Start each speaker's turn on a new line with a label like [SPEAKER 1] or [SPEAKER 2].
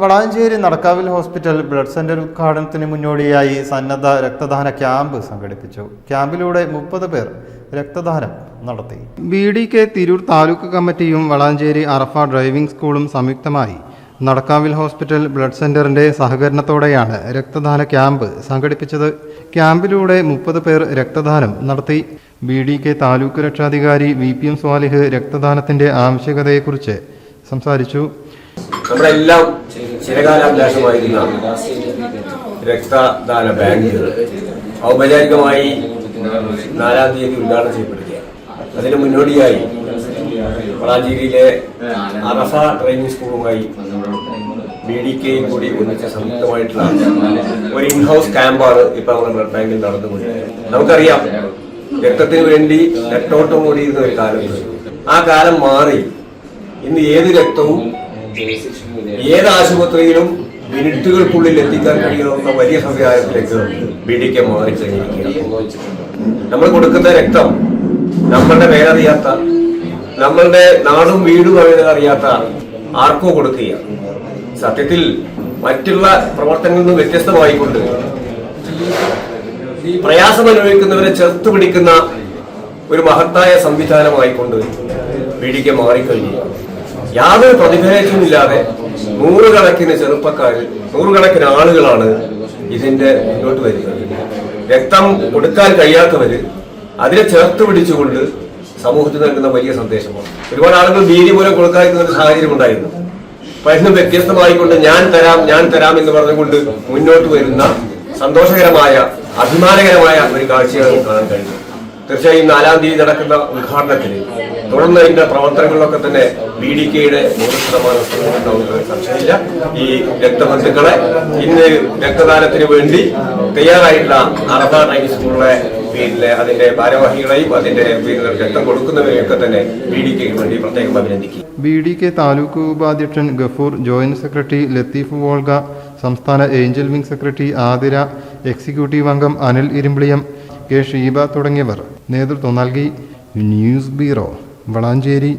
[SPEAKER 1] വളാഞ്ചേരി നടക്കാവിൽ hospital blood centre ഉദ്ഘാടനത്തിന് മുന്നോടിയായി സന്നദ്ധ രക്തദാന ക്യാമ്പ് സംഘടിപ്പിച്ചു. ക്യാമ്പിലൂടെ മുപ്പത് പേർ രക്തദാനം നടത്തി. B D K Tirur taluk കമ്മിറ്റിയും വളാഞ്ചേരി അറഫ ഡ്രൈവിംഗ് സ്കൂളും സംയുക്തമായി നടക്കാവിൽ ഹോസ്പിറ്റൽ ബ്ലഡ് സെന്ററിന്റെ സഹകരണത്തോടെയാണ് രക്തദാന ക്യാമ്പ് സംഘടിപ്പിച്ചത്. ക്യാമ്പിലൂടെ മുപ്പത് പേർ രക്തദാനം നടത്തി. ബി ഡി കെ താലൂക്ക് രക്ഷാധികാരി വി പി എം സ്വാലിഹ് രക്തദാനത്തിന്റെ ആവശ്യകതയെക്കുറിച്ച് സംസാരിച്ചു.
[SPEAKER 2] നമ്മുടെ എല്ലാം രക്തദാന ബാങ്കുകൾ ഔപചാരികമായി നാലാം തീയതി ഉദ്ഘാടനം ചെയ്യപ്പെടുകയാണ്. അതിന് മുന്നോടിയായി വളാഞ്ചേരിയിലെ അറഫ ട്രെയിനിങ് സ്കൂളുമായി ബി ഡി കെയും കൂടി ഒന്നിച്ച സംയുക്തമായിട്ടുള്ള ഒരു ഇൻഹൗസ് ക്യാമ്പാണ് ഇപ്പൊ നമ്മുടെ ബ്ലഡ് ബാങ്കിൽ നടന്നുകൊണ്ടിരിക്കുന്നത്. നമുക്കറിയാം രക്തത്തിന് വേണ്ടി രക്തോട്ടം കൂടിയിരുന്ന ഒരു കാലം ആ കാലം മാറി. ഇന്ന് ഏത് രക്തവും ഏത് ആശുപത്രിയിലും മിനിറ്റുകൾക്കുള്ളിൽ എത്തിക്കാൻ കഴിയുന്ന വലിയ സംവിധാനത്തിലേക്ക് ബി ഡി കെ മാറിക്കഴിഞ്ഞിരിക്കുകയാണ് നമ്മൾ കൊടുക്കുന്ന രക്തം നമ്മളുടെ പേരറിയാത്ത നമ്മളുടെ നാടും വീടും അറിയാത്ത ആർക്കോ കൊടുക്കുകയാണ്. സത്യത്തിൽ മറ്റുള്ള പ്രവർത്തനങ്ങളിൽ നിന്ന് വ്യത്യസ്തമായിക്കൊണ്ട് പ്രയാസം അനുഭവിക്കുന്നവരെ ചേർത്ത് പിടിക്കുന്ന ഒരു മഹത്തായ സംവിധാനമായിക്കൊണ്ട് ബി ഡി കെ മാറിക്കഴിഞ്ഞു യാതൊരു പ്രതിഫലവുമില്ലാതെ നൂറുകണക്കിന് ചെറുപ്പക്കാരിൽ നൂറുകണക്കിന് ആളുകളാണ് ഇതിന്റെ മുന്നോട്ട് വരുന്നത് രക്തം കൊടുക്കാൻ കഴിയാത്തവര് അതിനെ ചേർത്ത് പിടിച്ചുകൊണ്ട് സമൂഹത്തിൽ നൽകുന്ന വലിയ സന്ദേശമാണ്. ഒരുപാട് ആളുകൾ ഭീതി മൂലം കൊടുക്കാതിരുന്ന ഒരു സാഹചര്യം ഉണ്ടായിരുന്നു. പലരും വ്യത്യസ്തമായിക്കൊണ്ട് ഞാൻ തരാം ഞാൻ തരാം എന്ന് പറഞ്ഞുകൊണ്ട് മുന്നോട്ട് വരുന്ന സന്തോഷകരമായ അഭിമാനകരമായ ഒരു കാഴ്ചയാണ് കാണാൻ കഴിയുന്നത്. തീർച്ചയായും നാലാം തീയതി നടക്കുന്ന ഉദ്ഘാടനത്തിന് തുടർന്ന് അതിന്റെ പ്രവർത്തനങ്ങളിലൊക്കെ തന്നെ ബി ഡി കെയുടെ നൂറ് ശതമാനം ശ്രമമുണ്ടാവുന്ന സംശയമില്ല. ഈ രക്തബന്ധുക്കളെ ഇന്ന് രക്തദാനത്തിന് വേണ്ടി തയ്യാറായിട്ടുള്ള അറബ ഡൈനി സ്കൂളിലെ പിന്നെ അതിന്റെ ഭാരവാഹികളെയും അതിന്റെ പിന്നെ രക്തം കൊടുക്കുന്നവരെയൊക്കെ തന്നെ ബി ഡി കെക്ക് വേണ്ടി പ്രത്യേകം അഭിനന്ദിക്കും.
[SPEAKER 1] ബി ഡി കെ താലൂക്ക് ഉപാധ്യക്ഷൻ Gafoor joint secretary Latheef Volga സംസ്ഥാന angel wing secretary Athira executive അംഗം അനിൽ ഇരുമ്പിളിയം കെ ഷീബ തുടങ്ങിയവർ. നേതൃത്വം നൽകി ന്യൂസ് ബ്യൂറോ വളാഞ്ചേരി.